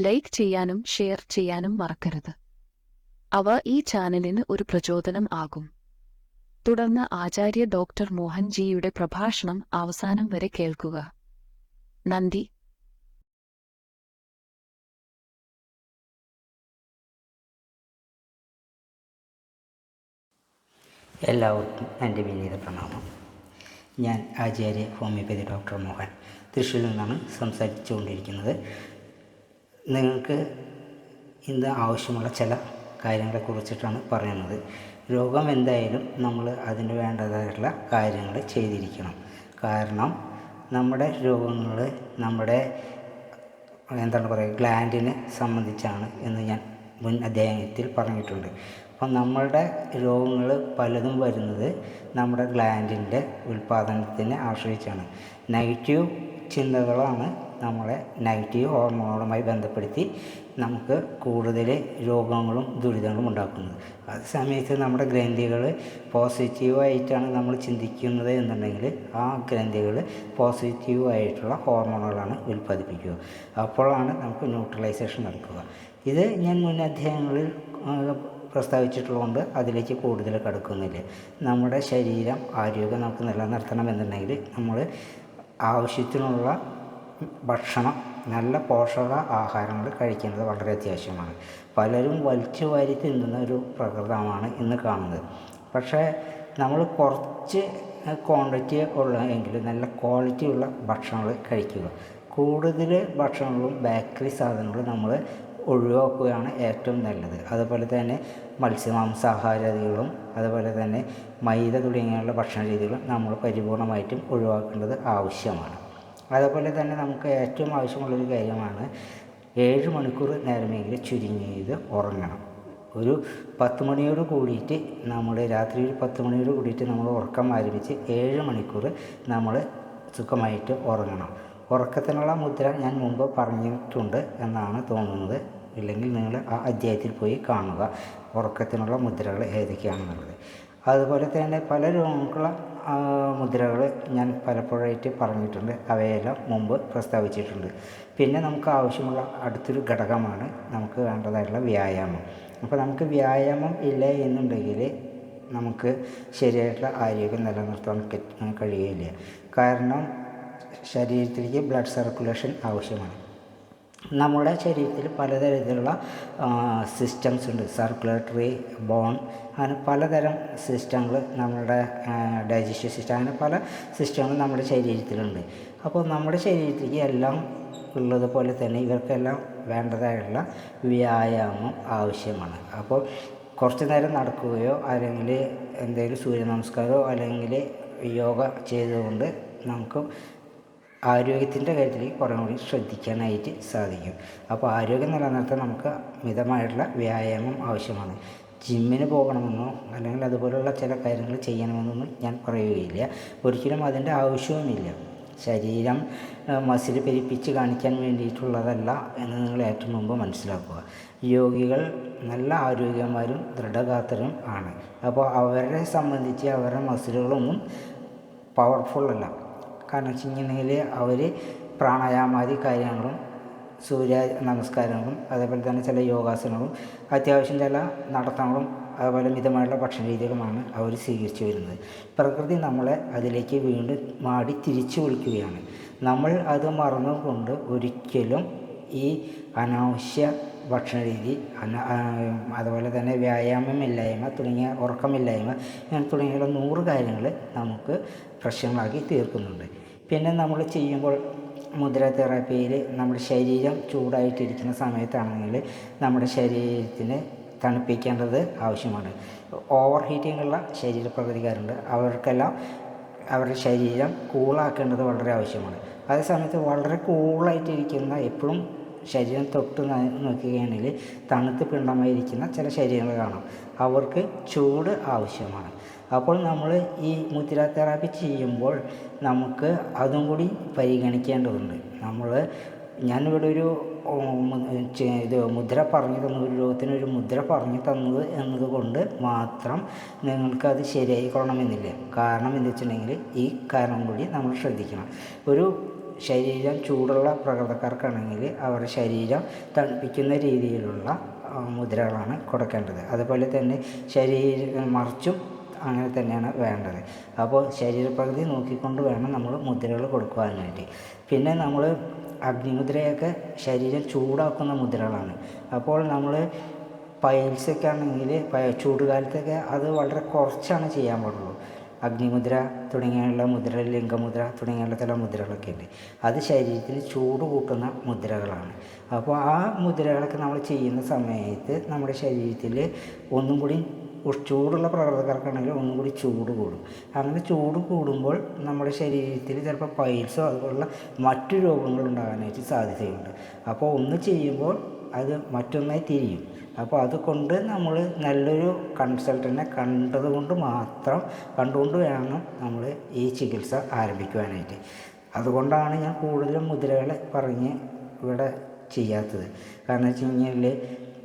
Like ചെയ്യാനും share ചെയ്യാനും മറക്കരുത്. അവ ഈ ചാനലിന് ഒരു പ്രചോദനം ആകും. തുടർന്ന് ആചാര്യ ഡോക്ടർ മോഹൻജിയുടെ പ്രഭാഷണം അവസാനം വരെ കേൾക്കുക. നന്ദി. എല്ലാവർക്കും എന്റെ വിനീത പ്രണാമം. ഞാൻ ആചാര്യ ഹോമിയോപ്പതി ഡോക്ടർ മോഹൻ. തൃശ്ശൂരിൽ നിന്നാണ് സംസാരിച്ചുകൊണ്ടിരിക്കുന്നത്. നിങ്ങൾക്ക് ഇന്ന് ആവശ്യമുള്ള ചില കാര്യങ്ങളെ കുറിച്ചിട്ടാണ് പറയുന്നത്. രോഗം എന്തായാലും നമ്മൾ അതിന് വേണ്ടതായിട്ടുള്ള കാര്യങ്ങൾ ചെയ്തിരിക്കണം. കാരണം നമ്മുടെ രോഗങ്ങൾ നമ്മുടെ എന്താണ് പറയുക ഗ്ലാൻഡിനെ സംബന്ധിച്ചാണ് എന്ന് ഞാൻ മുൻ അധ്യായത്തിൽ പറഞ്ഞിട്ടുണ്ട്. അപ്പം നമ്മളുടെ രോഗങ്ങൾ പലതും വരുന്നത് നമ്മുടെ ഗ്ലാൻഡിന്റെ ഉൽപ്പാദനത്തിനെ ആശ്രയിച്ചാണ്. നെഗറ്റീവ് ചിന്തകളാണ് നമ്മളെ നെഗറ്റീവ് ഹോർമോണുകളുമായി ബന്ധപ്പെടുത്തി നമുക്ക് കൂടുതൽ രോഗങ്ങളും ദുരിതങ്ങളും ഉണ്ടാക്കുന്നത്. അത് സമയത്ത് നമ്മുടെ ഗ്രന്ഥികൾ പോസിറ്റീവായിട്ടാണ് നമ്മൾ ചിന്തിക്കുന്നത് എന്നുണ്ടെങ്കിൽ ആ ഗ്രന്ഥികൾ പോസിറ്റീവായിട്ടുള്ള ഹോർമോണുകളാണ് ഉൽപ്പാദിപ്പിക്കുക. അപ്പോഴാണ് നമുക്ക് ന്യൂട്രലൈസേഷൻ നടക്കുക. ഇത് ഞാൻ മുൻ അധ്യായങ്ങളിൽ പ്രസ്താവിച്ചിട്ടുള്ളതുകൊണ്ട് അതിലേക്ക് കൂടുതൽ കടക്കുന്നില്ല. നമ്മുടെ ശരീരം ആരോഗ്യം നമുക്ക് നിലനിർത്തണമെന്നുണ്ടെങ്കിൽ നമ്മൾ ആവശ്യത്തിനുള്ള ഭക്ഷണം നല്ല പോഷക ആഹാരങ്ങൾ കഴിക്കേണ്ടത് വളരെ അത്യാവശ്യമാണ്. പലരും വലിച്ചു വാരി തിന്നുന്ന ഒരു പ്രകൃതമാണ് ഇന്ന് കാണുന്നത്. പക്ഷേ നമ്മൾ കുറച്ച് ക്വാണ്ടിറ്റി ഉള്ള എങ്കിൽ നല്ല ക്വാളിറ്റി ഉള്ള ഭക്ഷണങ്ങൾ കഴിക്കുക. കൂടുതൽ ഭക്ഷണങ്ങളും ബേക്കറി സാധനങ്ങളും നമ്മൾ ഒഴിവാക്കുകയാണ് ഏറ്റവും നല്ലത്. അതുപോലെ തന്നെ മത്സ്യമാംസാഹാരാദികളും അതുപോലെ തന്നെ മൈദ തുടങ്ങിയുള്ള ഭക്ഷണ രീതികളും നമ്മൾ പരിപൂർണമായിട്ടും ഒഴിവാക്കേണ്ടത് ആവശ്യമാണ്. അതുപോലെ തന്നെ നമുക്ക് ഏറ്റവും ആവശ്യമുള്ളൊരു കാര്യമാണ് ഏഴ് മണിക്കൂർ നേരമെങ്കിലും ചുരുങ്ങിയത് ഉറങ്ങണം. ഒരു പത്ത് മണിയോട് കൂടിയിട്ട് നമ്മൾ രാത്രി ഒരു പത്ത് മണിയോട് കൂടിയിട്ട് നമ്മൾ ഉറക്കം ആരംഭിച്ച് ഏഴ് മണിക്കൂർ നമ്മൾ സുഖമായിട്ട് ഉറങ്ങണം. ഉറക്കത്തിനുള്ള മുദ്ര ഞാൻ മുമ്പ് പറഞ്ഞിട്ടുണ്ട് എന്നാണ് തോന്നുന്നത്. ഇല്ലെങ്കിൽ നിങ്ങൾ ആ അധ്യായത്തിൽ പോയി കാണുക. ഉറക്കത്തിനുള്ള മുദ്രകൾ ഏതൊക്കെയാണെന്നുള്ളത്. അതുപോലെ തന്നെ പല രോഗങ്ങൾക്കുള്ള മുദ്രകൾ ഞാൻ പലപ്പോഴായിട്ട് പറഞ്ഞിട്ടുണ്ട്. അവയെല്ലാം മുമ്പ് പ്രസ്താവിച്ചിട്ടുണ്ട്. പിന്നെ നമുക്ക് ആവശ്യമുള്ള അടുത്തൊരു ഘടകമാണ് നമുക്ക് വേണ്ടതായിട്ടുള്ള വ്യായാമം. അപ്പോൾ നമുക്ക് വ്യായാമം ഇല്ല എന്നുണ്ടെങ്കിൽ നമുക്ക് ശരിയായിട്ടുള്ള ആരോഗ്യം നിലനിർത്താൻ കഴിയുകയില്ല കാരണം ശരീരത്തിലേക്ക് ബ്ലഡ് സർക്കുലേഷൻ ആവശ്യമാണ്. നമ്മുടെ ശരീരത്തിൽ പലതരത്തിലുള്ള സിസ്റ്റംസ് ഉണ്ട്. സർക്കുലേറ്ററി ബോൺ അങ്ങനെ പലതരം സിസ്റ്റങ്ങൾ നമ്മുടെ ഡൈജസ്റ്റീവ് സിസ്റ്റം അങ്ങനെ പല സിസ്റ്റങ്ങൾ നമ്മുടെ ശരീരത്തിലുണ്ട്. അപ്പോൾ നമ്മുടെ ശരീരത്തിലേക്ക് എല്ലാം ഉള്ളതുപോലെ തന്നെ ഇവർക്കെല്ലാം വേണ്ടതായുള്ള വ്യായാമം ആവശ്യമാണ്. അപ്പോൾ കുറച്ച് നേരം നടക്കുകയോ അല്ലെങ്കിൽ എന്തെങ്കിലും സൂര്യ നമസ്കാരമോ അല്ലെങ്കിൽ യോഗ ചെയ്തുകൊണ്ട് നമുക്ക് ആരോഗ്യത്തിന്റെ കാര്യത്തിൽ കുറേ കൂടി ശ്രദ്ധിക്കാനായിട്ട് സാധിക്കും. അപ്പോൾ ആരോഗ്യം നിലനിർത്താൻ നമുക്ക് മിതമായിട്ടുള്ള വ്യായാമം ആവശ്യമാണ്. ജിമ്മിന് പോകണമെന്നോ അല്ലെങ്കിൽ അതുപോലുള്ള ചില കാര്യങ്ങൾ ചെയ്യണമെന്നൊന്നും ഞാൻ പറയുകയില്ല. ഒരിക്കലും അതിന്റെ ആവശ്യവുമില്ല. ശരീരം മസിൽ പെരിപ്പിച്ച് കാണിക്കാൻ വേണ്ടിയിട്ടുള്ളതല്ല എന്ന് നിങ്ങൾ ഏറ്റവും മുമ്പ് മനസ്സിലാക്കുക. യോഗികൾ നല്ല ആരോഗ്യന്മാരും ദൃഢഗാത്രരും ആണ്. അപ്പോൾ അവരെ സംബന്ധിച്ച് അവരുടെ മസിലുകളൊന്നും പവർഫുള്ളല്ല കാരണം വെച്ചിട്ടുണ്ടെങ്കിൽ അവർ പ്രാണായാമാദി കാര്യങ്ങളും സൂര്യ നമസ്കാരങ്ങളും അതേപോലെ തന്നെ ചില യോഗാസനങ്ങളും അത്യാവശ്യം ചില നടത്തങ്ങളും അതുപോലെ മിതമായുള്ള ഭക്ഷണ രീതികളുമാണ് അവർ സ്വീകരിച്ചു വരുന്നത്. പ്രകൃതി നമ്മളെ അതിലേക്ക് വീണ്ടും മാടി തിരിച്ചു വിളിക്കുകയാണ്. നമ്മൾ അത് മറന്നുകൊണ്ട് ഒരിക്കലും ഈ അനാവശ്യ ഭക്ഷണ രീതി അതുപോലെ തന്നെ വ്യായാമമില്ലായ്മ തുടങ്ങിയ ഉറക്കമില്ലായ്മ തുടങ്ങിയുള്ള നൂറ് കാര്യങ്ങൾ നമുക്ക് പ്രശ്നങ്ങളാക്കി തീർക്കുന്നുണ്ട്. പിന്നെ നമ്മൾ ചെയ്യുമ്പോൾ മുദ്ര തെറാപ്പിയിൽ നമ്മുടെ ശരീരം ചൂടായിട്ടിരിക്കുന്ന സമയത്താണെങ്കിൽ നമ്മുടെ ശരീരത്തിന് തണുപ്പിക്കേണ്ടത് ആവശ്യമാണ്. ഓവർ ഹീറ്റിംഗ് ഉള്ള ശരീരപ്രകൃതിക്കാരുണ്ട്. അവർക്കെല്ലാം അവരുടെ ശരീരം കൂളാക്കേണ്ടത് വളരെ ആവശ്യമാണ്. അതേ സമയത്ത് വളരെ കൂളായിട്ടിരിക്കുന്ന എപ്പോഴും ശരീരം തൊട്ട് നോക്കുകയാണെങ്കിൽ തണുത്ത് പിണ്ടമായിരിക്കുന്ന ചില ശരീരങ്ങൾ കാണാം. അവർക്ക് ചൂട് ആവശ്യമാണ്. അപ്പോൾ നമ്മൾ ഈ മുദ്ര തെറാപ്പി ചെയ്യുമ്പോൾ നമുക്ക് അതും കൂടി പരിഗണിക്കേണ്ടതുണ്ട്. നമ്മൾ ഞാനിവിടെ ഒരു ഇത് മുദ്ര പറഞ്ഞു തന്നു ഒരു രോഗത്തിന് ഒരു മുദ്ര പറഞ്ഞു തന്നത് എന്നതുകൊണ്ട് മാത്രം നിങ്ങൾക്കത് ശരിയായിക്കൊള്ളണമെന്നില്ല. കാരണം എന്താ വെച്ചിട്ടുണ്ടെങ്കിൽ ഈ കാരണം കൂടി നമ്മൾ ശ്രദ്ധിക്കണം. ഒരു ശരീരം ചൂടുള്ള പ്രകൃതക്കാർക്കാണെങ്കിൽ അവരുടെ ശരീരം തണുപ്പിക്കുന്ന രീതിയിലുള്ള മുദ്രകളാണ് കൊടുക്കേണ്ടത്. അതുപോലെ തന്നെ ശരീരം മറിച്ചും അങ്ങനെ തന്നെയാണ് വേണ്ടത്. അപ്പോൾ ശരീരപ്രകൃതി നോക്കിക്കൊണ്ട് വേണം നമ്മൾ മുദ്രകൾ കൊടുക്കുവാനായിട്ട് പിന്നെ നമ്മൾ അഗ്നിമുദ്രയൊക്കെ ശരീരം ചൂടാക്കുന്ന മുദ്രകളാണ്. അപ്പോൾ നമ്മൾ പൈൽസൊക്കെ ആണെങ്കിൽ ചൂടുകാലത്തൊക്കെ അത് വളരെ കുറച്ചാണ് ചെയ്യാൻ പാടുള്ളൂ. അഗ്നിമുദ്ര തുടങ്ങിയുള്ള മുദ്ര ലിംഗമുദ്ര തുടങ്ങിയുള്ള ചില മുദ്രകളൊക്കെ ഉണ്ട് അത് ശരീരത്തിന് ചൂട് കൂട്ടുന്ന മുദ്രകളാണ്. അപ്പോൾ ആ മുദ്രകളൊക്കെ നമ്മൾ ചെയ്യുന്ന സമയത്ത് നമ്മുടെ ശരീരത്തിൽ ഒന്നും കൂടി ചൂടുള്ള പ്രകൃതക്കാർക്കാണെങ്കിൽ ഒന്നും കൂടി ചൂട് കൂടും. അങ്ങനെ ചൂട് കൂടുമ്പോൾ നമ്മുടെ ശരീരത്തിൽ ചിലപ്പോൾ പൈൽസോ അതുപോലുള്ള മറ്റു രോഗങ്ങൾ ഉണ്ടാകാനായിട്ട് സാധ്യതയുണ്ട്. അപ്പോൾ ഒന്ന് ചെയ്യുമ്പോൾ അത് മറ്റൊന്നായി തിരിയും. അപ്പോൾ അതുകൊണ്ട് നമ്മൾ നല്ലൊരു കൺസൾട്ടന്റിനെ കണ്ടതുകൊണ്ട് മാത്രം കണ്ടുകൊണ്ട് വേണം നമ്മൾ ഈ ചികിത്സ ആരംഭിക്കുവാനായിട്ട്. അതുകൊണ്ടാണ് ഞാൻ കൂടുതലും മുദ്രകളെ പറഞ്ഞ് ഇവിടെ ചെയ്യാത്തത്. കാരണം വെച്ച് കഴിഞ്ഞാൽ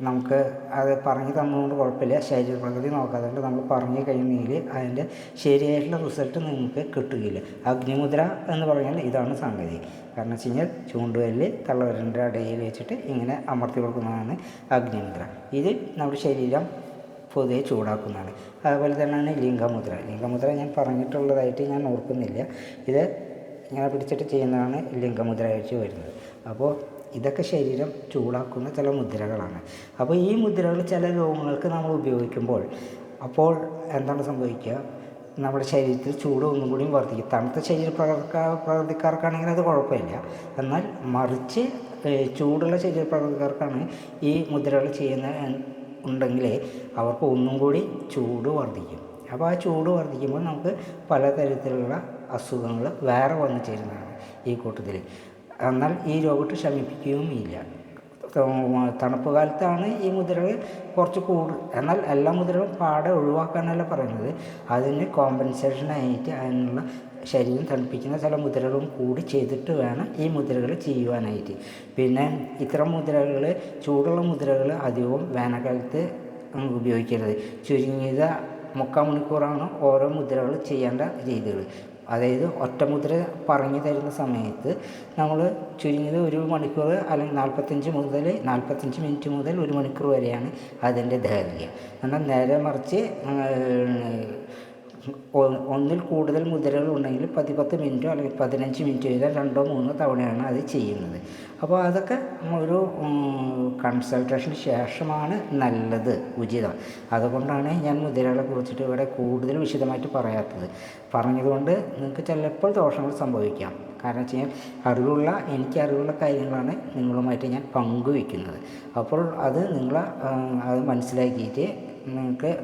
നമുക്ക് അത് പറഞ്ഞു തന്നതുകൊണ്ട് കുഴപ്പമില്ല. ശരീരപ്രകൃതി നോക്കാതെ നമ്മൾ പറഞ്ഞു കഴിഞ്ഞെങ്കിൽ അതിന്റെ ശരിയായിട്ടുള്ള റിസൾട്ട് നിങ്ങൾക്ക് കിട്ടുകയില്ല. അഗ്നിമുദ്ര എന്ന് പറഞ്ഞാൽ ഇതാണ് സംഗതി. കാരണം വെച്ച് കഴിഞ്ഞാൽ ചൂണ്ടുവല്ല് തള്ളവരന്റെ ഇടയിൽ വെച്ചിട്ട് ഇങ്ങനെ അമർത്തി കൊടുക്കുന്നതാണ് അഗ്നിമുദ്ര. ഇത് നമ്മുടെ ശരീരം പൊതുവെ ചൂടാക്കുന്നതാണ്. അതുപോലെ തന്നെയാണ് ലിംഗമുദ്ര. ലിംഗമുദ്ര ഞാൻ പറഞ്ഞിട്ടുള്ളതായിട്ട് ഞാൻ ഓർക്കുന്നില്ല. ഇത് ഇങ്ങനെ പിടിച്ചിട്ട് ചെയ്യുന്നതാണ് ലിംഗമുദ്രയായിട്ട് വരുന്നത്. അപ്പോൾ ഇതൊക്കെ ശരീരം ചൂടാക്കുന്ന ചില മുദ്രകളാണ്. അപ്പോൾ ഈ മുദ്രകൾ ചില രോഗങ്ങൾക്ക് നമ്മൾ ഉപയോഗിക്കുമ്പോൾ അപ്പോൾ എന്താണ് സംഭവിക്കുക? നമ്മുടെ ശരീരത്തിൽ ചൂട് ഒന്നും കൂടി വർദ്ധിക്കും. തണുത്ത ശരീര പ്രകൃതിക്കാർ പ്രകൃതിക്കാർക്കാണെങ്കിൽ അത് കുഴപ്പമില്ല. എന്നാൽ മറിച്ച് ചൂടുള്ള ശരീര പ്രകൃതിക്കാർക്കാണ് ഈ മുദ്രകൾ ചെയ്യുന്ന ഉണ്ടെങ്കിൽ അവർക്ക് ഒന്നും കൂടി ചൂട് വർദ്ധിക്കും. അപ്പോൾ ആ ചൂട് വർദ്ധിക്കുമ്പോൾ നമുക്ക് പലതരത്തിലുള്ള അസുഖങ്ങൾ വേറെ വന്നു ചേരുന്നതാണ് ഈ കൂട്ടത്തിൽ. എന്നാൽ ഈ രോഗത്തെ ശമിപ്പിക്കുകയുമില്ല. തണുപ്പ് കാലത്താണ് ഈ മുദ്രകൾ കുറച്ച് കൂടുതൽ എന്നാൽ എല്ലാ മുദ്രകളും പാടെ ഒഴിവാക്കാനല്ല പറയുന്നത്. അതിന് കോമ്പൻസേഷനായിട്ട് അതിനുള്ള ശരീരം തണുപ്പിക്കുന്ന ചില മുദ്രകളും കൂടി ചെയ്തിട്ട് വേണം ഈ മുദ്രകൾ ചെയ്യുവാനായിട്ട്. പിന്നെ ഇത്തരം മുദ്രകൾ ചൂടുള്ള മുദ്രകൾ അധികവും വേനൽക്കാലത്ത് ഉപയോഗിക്കരുത്. ചുരുങ്ങിയത് മുക്കാൽ മണിക്കൂറാണ് ഓരോ മുദ്രകൾ ചെയ്യേണ്ട രീതികൾ. അതായത് ഒറ്റമുദ്ര പറഞ്ഞു തരുന്ന സമയത്ത് നമ്മൾ ചുരുങ്ങിയത് ഒരു മണിക്കൂർ അല്ലെങ്കിൽ നാൽപ്പത്തഞ്ച് മുതൽ നാൽപ്പത്തഞ്ച് മിനിറ്റ് മുതൽ ഒരു മണിക്കൂർ വരെയാണ് അതിന്റെ ദൈർഘ്യം. എന്നാൽ നേരെ മറിച്ച് ഒന്നിൽ കൂടുതൽ മുദ്രകൾ ഉണ്ടെങ്കിൽ പതിപത്ത് മിനിറ്റോ അല്ലെങ്കിൽ പതിനഞ്ച് മിനിറ്റ് ചെയ്താൽ രണ്ടോ മൂന്നോ തവണയാണ് അത് ചെയ്യുന്നത്. അപ്പോൾ അതൊക്കെ ഒരു കൺസൾട്ടേഷന് ശേഷമാണ് നല്ലത് ഉചിതം. അതുകൊണ്ടാണ് ഞാൻ മുദ്രകളെ കുറിച്ചിട്ട് ഇവിടെ കൂടുതൽ വിശദമായിട്ട് പറയാത്തത്. പറഞ്ഞതുകൊണ്ട് നിങ്ങൾക്ക് ചിലപ്പോൾ ദോഷങ്ങൾ സംഭവിക്കാം. കാരണം വെച്ച് കഴിഞ്ഞാൽ അറിവുള്ള എനിക്ക് അറിവുള്ള കാര്യങ്ങളാണ് നിങ്ങളുമായിട്ട് ഞാൻ പങ്കുവയ്ക്കുന്നത് അപ്പോൾ അത് നിങ്ങൾ അത് മനസ്സിലാക്കിയിട്ട് നിങ്ങൾക്ക്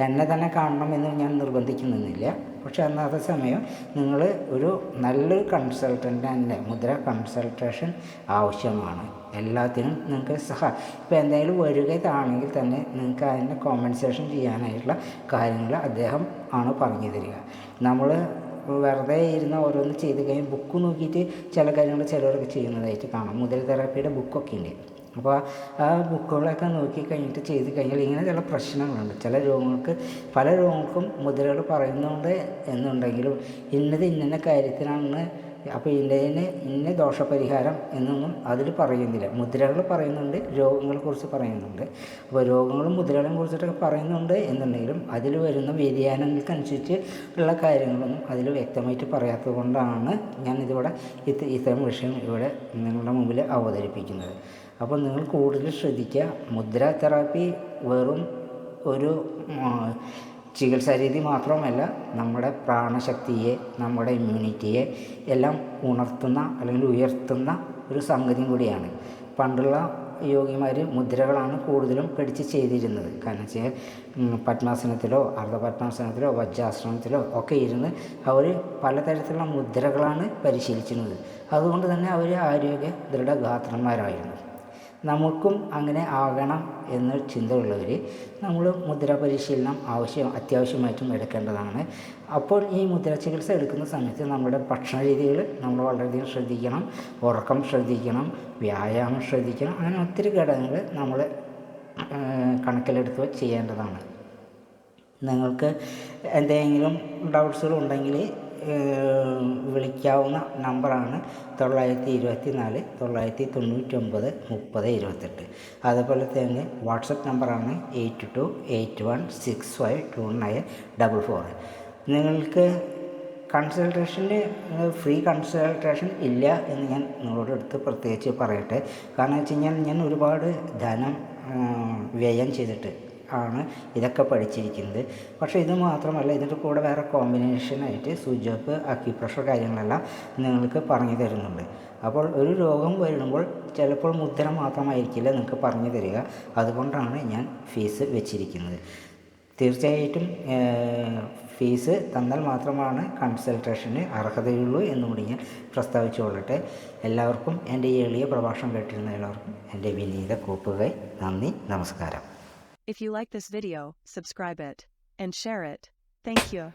എന്നെ തന്നെ കാണണമെന്ന് ഞാൻ നിർബന്ധിക്കുന്നില്ല. പക്ഷെ അന്നത്തെ സമയം നിങ്ങൾ ഒരു നല്ലൊരു കൺസൾട്ടന്റ് തന്നെ മുദ്ര കൺസൾട്ടേഷൻ ആവശ്യമാണ്. എല്ലാത്തിനും നിങ്ങൾക്ക് സഹ ഇപ്പോൾ എന്തെങ്കിലും വരികയാണെങ്കിൽ തന്നെ നിങ്ങൾക്ക് അതിന്റെ കോമ്പൻസേഷൻ ചെയ്യാനായിട്ടുള്ള കാര്യങ്ങൾ അദ്ദേഹം ആണ് പറഞ്ഞു തരിക. നമ്മൾ വെറുതെ ഇരുന്ന് ഓരോന്ന് ചെയ്ത് കഴിഞ്ഞ് ബുക്ക് നോക്കിയിട്ട് ചില കാര്യങ്ങൾ ചിലവർക്ക് ചെയ്യുന്നതായിട്ട് കാണാം. മുതൽ തെറാപ്പിയുടെ ബുക്കൊക്കെ ഉണ്ട് അപ്പോൾ ആ ബുക്കുകളൊക്കെ നോക്കി കഴിഞ്ഞിട്ട് ചെയ്ത് കഴിഞ്ഞാൽ ഇങ്ങനെ ചില പ്രശ്നങ്ങളുണ്ട്. ചില രോഗങ്ങൾക്ക് പല രോഗങ്ങൾക്കും മുദ്രകൾ പറയുന്നുണ്ട് എന്നുണ്ടെങ്കിലും ഇന്നത് ഇന്ന കാര്യത്തിനാണ് അപ്പോൾ ഇന്നതിന് ഇന്ന ദോഷപരിഹാരം എന്നൊന്നും അതിൽ പറയുന്നില്ല. മുദ്രകൾ പറയുന്നുണ്ട് രോഗങ്ങളെക്കുറിച്ച് പറയുന്നുണ്ട്. അപ്പോൾ രോഗങ്ങളും മുദ്രകളെയും കുറിച്ചിട്ടൊക്കെ പറയുന്നുണ്ട് എന്നുണ്ടെങ്കിലും അതിൽ വരുന്ന വ്യതിയാനങ്ങൾക്കനുസരിച്ച് ഉള്ള കാര്യങ്ങളൊന്നും അതിൽ വ്യക്തമായിട്ട് പറയാത്തത് കൊണ്ടാണ് ഞാൻ ഇതിവിടെ ഇത് ഇത്തരം വിഷയം ഇവിടെ നിങ്ങളുടെ മുമ്പിൽ അവതരിപ്പിക്കുന്നത്. അപ്പോൾ നിങ്ങൾ കൂടുതൽ ശ്രദ്ധിക്കുക. മുദ്ര തെറാപ്പി വെറും ഒരു ചികിത്സാ രീതി മാത്രമല്ല നമ്മുടെ പ്രാണശക്തിയെ നമ്മുടെ ഇമ്മ്യൂണിറ്റിയെ എല്ലാം ഉണർത്തുന്ന അല്ലെങ്കിൽ ഉയർത്തുന്ന ഒരു സംഗതിയും കൂടിയാണ്. പണ്ടുള്ള യോഗിമാർ മുദ്രകളാണ് കൂടുതലും പഠിച്ച് ചെയ്തിരുന്നത്. കാരണം വെച്ചാൽ പത്മാസനത്തിലോ അർദ്ധപത്മാസനത്തിലോ വജ്രാസനത്തിലോ ഒക്കെ ഇരുന്ന് അവർ പലതരത്തിലുള്ള മുദ്രകളാണ് പരിശീലിച്ചിരുന്നത്. അതുകൊണ്ട് തന്നെ അവർ ആരോഗ്യ ദൃഢഗാത്രന്മാരായിരുന്നു. നമുക്കും അങ്ങനെ ആകണം എന്ന ചിന്തയുള്ളവർ നമ്മൾ മുദ്ര പരിശീലനം ആവശ്യം അത്യാവശ്യമായിട്ടും എടുക്കേണ്ടതാണ്. അപ്പോൾ ഈ മുദ്ര ചികിത്സ എടുക്കുന്ന സമയത്ത് നമ്മുടെ ഭക്ഷണ രീതികൾ നമ്മൾ വളരെയധികം ശ്രദ്ധിക്കണം ഉറക്കം ശ്രദ്ധിക്കണം വ്യായാമം ശ്രദ്ധിക്കണം അങ്ങനെ ഒത്തിരി ഘടകങ്ങൾ നമ്മൾ കണക്കിലെടുത്ത് ചെയ്യേണ്ടതാണ്. നിങ്ങൾക്ക് എന്തെങ്കിലും ഡൗട്ട്സുകൾ ഉണ്ടെങ്കിൽ വിളിക്കാവുന്ന നമ്പറാണ് തൊള്ളായിരത്തി ഇരുപത്തി നാല് തൊള്ളായിരത്തി തൊണ്ണൂറ്റൊമ്പത് മുപ്പത് ഇരുപത്തെട്ട്. അതുപോലെ തന്നെ വാട്സപ്പ് നമ്പറാണ് eight two eight one six five two nine double four. നിങ്ങൾക്ക് കൺസൾട്ടേഷന് ഫ്രീ കൺസൾട്ടേഷൻ ഇല്ല എന്ന് ഞാൻ നിങ്ങളോട് എടുത്ത് പ്രത്യേകിച്ച് പറയട്ടെ. കാരണം വെച്ച് കഴിഞ്ഞാൽ ഞാൻ ഒരുപാട് ധനം വ്യയം ചെയ്തിട്ട് ഇതൊക്കെ പഠിച്ചിരിക്കുന്നത്. പക്ഷേ ഇത് മാത്രമല്ല ഇതിന്റെ കൂടെ വേറെ കോമ്പിനേഷനായിട്ട് സുജോക്ക് അക്യുപ്രഷർ കാര്യങ്ങളെല്ലാം നിങ്ങൾക്ക് പറഞ്ഞു തരുന്നുണ്ട്. അപ്പോൾ ഒരു രോഗം വരുമ്പോൾ ചിലപ്പോൾ മുദ്ര മാത്രമായിരിക്കില്ല നിങ്ങൾക്ക് പറഞ്ഞു തരിക. അതുകൊണ്ടാണ് ഞാൻ ഫീസ് വെച്ചിരിക്കുന്നത്. തീർച്ചയായിട്ടും ഫീസ് തന്നാൽ മാത്രമാണ് കൺസൾട്ടേഷന് അർഹതയുള്ളൂ എന്നുകൂടി ഞാൻ പ്രസ്താവിച്ചുകൊള്ളട്ടെ. എല്ലാവർക്കും എന്റെ ഈ എളിയ പ്രഭാഷണം കേട്ടിരുന്ന എല്ലാവർക്കും എന്റെ വിനീത കൂപ്പുകൈ നന്ദി നമസ്കാരം. If you like this video, subscribe it and share it. Thank you.